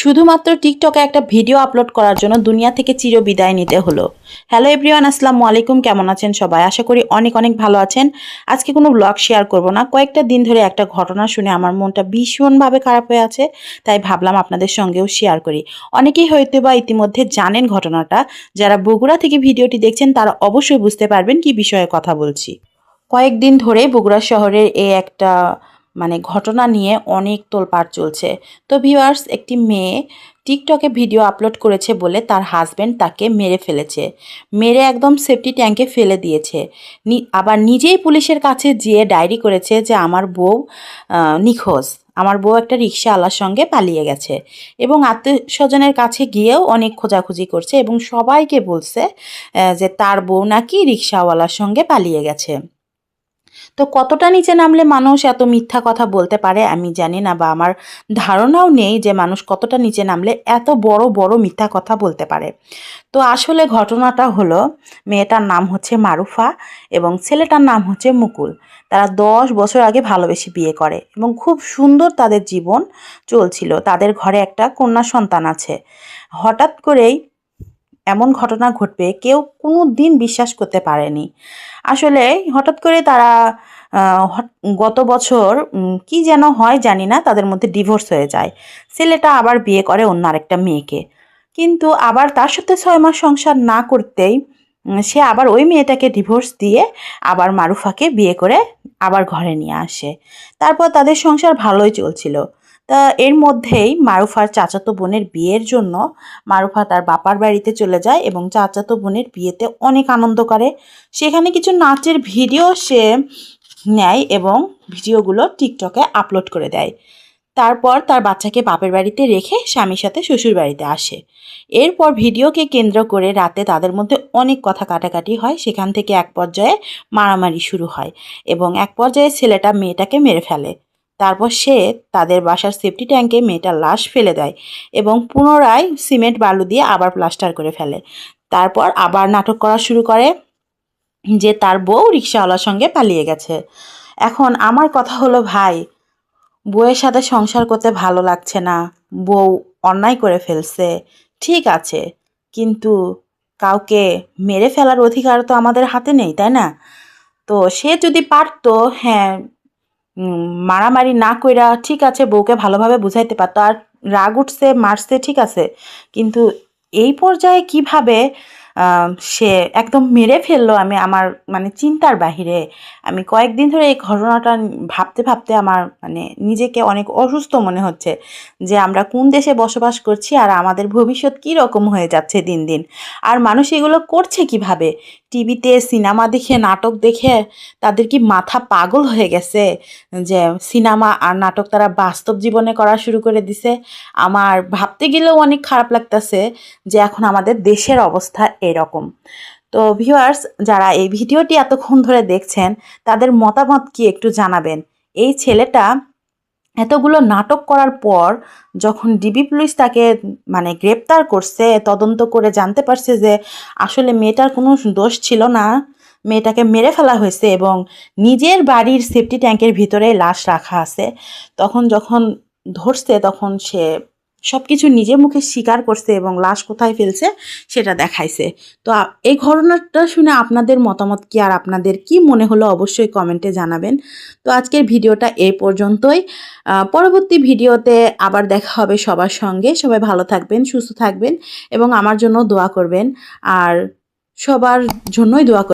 শুধুমাত্র টিকটকে একটা ভিডিও আপলোড করার জন্য দুনিয়া থেকে চির বিদায় নিতে হলো। হ্যালো এভরিওয়ান, আসসালামু আলাইকুম। কেমন আছেন সবাই? আশা করি অনেক অনেক ভালো আছেন। আজকে কোনো ব্লগ শেয়ার করব না। কয়েকটা দিন ধরে একটা ঘটনা শুনে আমার মনটা ভীষণভাবে খারাপ হয়ে আছে, তাই ভাবলাম আপনাদের সঙ্গেও শেয়ার করি। অনেকেই হয়তো বা ইতিমধ্যে জানেন ঘটনাটা। যারা বগুড়া থেকে ভিডিওটি দেখছেন, তারা অবশ্যই বুঝতে পারবেন কি বিষয়ে কথা বলছি। কয়েকদিন ধরে বগুড়া শহরের এই একটা মানে ঘটনা নিয়ে অনেক তোলপাড় চলছে। তো ভিউয়ার্স একটি মেয়ে টিকটকে ভিডিও আপলোড করেছে বলে তার হাজব্যান্ড তাকে মেরে ফেলেছে। মেরে একদম সেফটি ট্যাঙ্কে ফেলে দিয়েছে। আবার নিজেই পুলিশের কাছে যেয়ে ডায়েরি করেছে যে আমার বউ নিখোঁজ। আমার বউ একটা রিক্সাওয়ালার সঙ্গে পালিয়ে গেছে এবং আত্মীয় স্বজনের কাছে গিয়েও অনেক খোঁজাখুঁজি করছে এবং সবাইকে বলছে যে তার বউ নাকি রিক্সাওয়ালার সঙ্গে পালিয়ে গেছে। তো কতটা নিচে নামলে মানুষ এত মিথ্যা কথা বলতে পারে আমি জানি না, বা আমার ধারণাও নেই যে মানুষ কতটা নিচে নামলে এত বড় বড় মিথ্যা কথা বলতে পারে। তো আসলে ঘটনাটা হলো, মেয়েটার নাম হচ্ছে মারুফা এবং ছেলেটার নাম হচ্ছে মুকুল। তারা দশ বছর আগে ভালোবেসে বিয়ে করে এবং খুব সুন্দর তাদের জীবন চলছিল। তাদের ঘরে একটা কন্যা সন্তান আছে। হঠাৎ করেই এমন ঘটনা ঘটবে, কেউ কোনো দিন বিশ্বাস করতে পারেনি। আসলে হঠাৎ করে তারা গত বছর কি যেন হয় জানি না, তাদের মধ্যে ডিভোর্স হয়ে যায়। ছেলেটা আবার বিয়ে করে অন্য আরেকটা মেয়েকে। কিন্তু আবার তার সাথে ছয় মাস সংসার না করতেই সে আবার ওই মেয়েটাকে ডিভোর্স দিয়ে আবার মারুফাকে বিয়ে করে আবার ঘরে নিয়ে আসে। তারপর তাদের সংসার ভালোই চলছিল। তা এর মধ্যেই মারুফার চাচাতো বোনের বিয়ের জন্য মারুফা তার বাপার বাড়িতে চলে যায় এবং চাচাতো বোনের বিয়েতে অনেক আনন্দ করে। সেখানে কিছু নাচের ভিডিও সে নেয় এবং ভিডিওগুলো টিকটকে আপলোড করে দেয়। তারপর তার বাচ্চাকে বাপের বাড়িতে রেখে স্বামীর সাথে শ্বশুর বাড়িতে আসে। এরপর ভিডিওকে কেন্দ্র করে রাতে তাদের মধ্যে অনেক কথা কাটাকাটি হয়। সেখান থেকে এক পর্যায়ে মারামারি শুরু হয় এবং এক পর্যায়ে ছেলেটা মেয়েটাকে মেরে ফেলে। তারপর সে তাদের বাসার সেফটি ট্যাঙ্কে মেয়েটার লাশ ফেলে দেয় এবং পুনরায় সিমেন্ট বালু দিয়ে আবার প্লাস্টার করে ফেলে। তারপর আবার নাটক করা শুরু করে যে তার বউ রিক্সাওয়ালার সঙ্গে পালিয়ে গেছে। এখন আমার কথা হলো, ভাই, বউয়ের সাথে সংসার করতে ভালো লাগছে না। বউ অন্যায় করে ফেলছে। ঠিক আছে, কিন্তু কাউকে মেরে ফেলার অধিকার তো আমাদের হাতে নেই, তাই না? তো সে যদি পারতো হ্যাঁ মারামারি না কইরা ঠিক আছে, বউকে ভালোভাবে বুঝাইতে পারতো। আর রাগ উঠছে, মারছে, ঠিক আছে। কিন্তু এই পর্যায়ে কীভাবে সে একদম মেরে ফেলল আমি আমার মানে চিন্তার বাহিরে। আমি কয়েকদিন ধরে এই ঘটনাটা ভাবতে ভাবতে আমার মানে নিজেকে অনেক অসুস্থ মনে হচ্ছে যে আমরা কোন দেশে বসবাস করছি আর আমাদের ভবিষ্যৎ কী রকম হয়ে যাচ্ছে দিন দিন। আর মানুষ এগুলো করছে কীভাবে? টিভিতে সিনেমা দেখে, নাটক দেখে তাদের কি মাথা পাগল হয়ে গেছে যে সিনেমা আর নাটক তারা বাস্তব জীবনে করা শুরু করে দিছে? আমার ভাবতে গেলেও অনেক খারাপ লাগতেছে যে এখন আমাদের দেশের অবস্থা এরকম। তো ভিউয়ার্স যারা এই ভিডিওটি এতক্ষণ ধরে দেখছেন, তাদের মতামত কি একটু জানাবেন? এই ছেলেটা এতগুলো নাটক করার পর যখন ডিবি পুলিশ তাকে মানে গ্রেপ্তার করছে, তদন্ত করে জানতে পারছে যে আসলে মেয়েটার কোনো দোষ ছিল না। মেয়েটাকে মেরে ফেলা হয়েছে এবং নিজের বাড়ির সেফটি ট্যাঙ্কের ভিতরে লাশ রাখা আছে। তখন যখন ধরছে, তখন সে সব কিছু নিজের মুখে স্বীকার করছে এবং লাশ কোথায় ফেলছে সেটা দেখাইছে। তো এই ঘটনাটা শুনে আপনাদের মতামত কি আর আপনাদের কি মনে হলো অবশ্যই কমেন্টে জানাবেন। তো আজকের ভিডিওটা এই পর্যন্তই। পরবর্তী ভিডিওতে আবার দেখা হবে সবার সঙ্গে। সবাই ভালো থাকবেন, সুস্থ থাকবেন এবং আমার জন্য দোয়া করবেন। আর সবার জন্যই দোয়া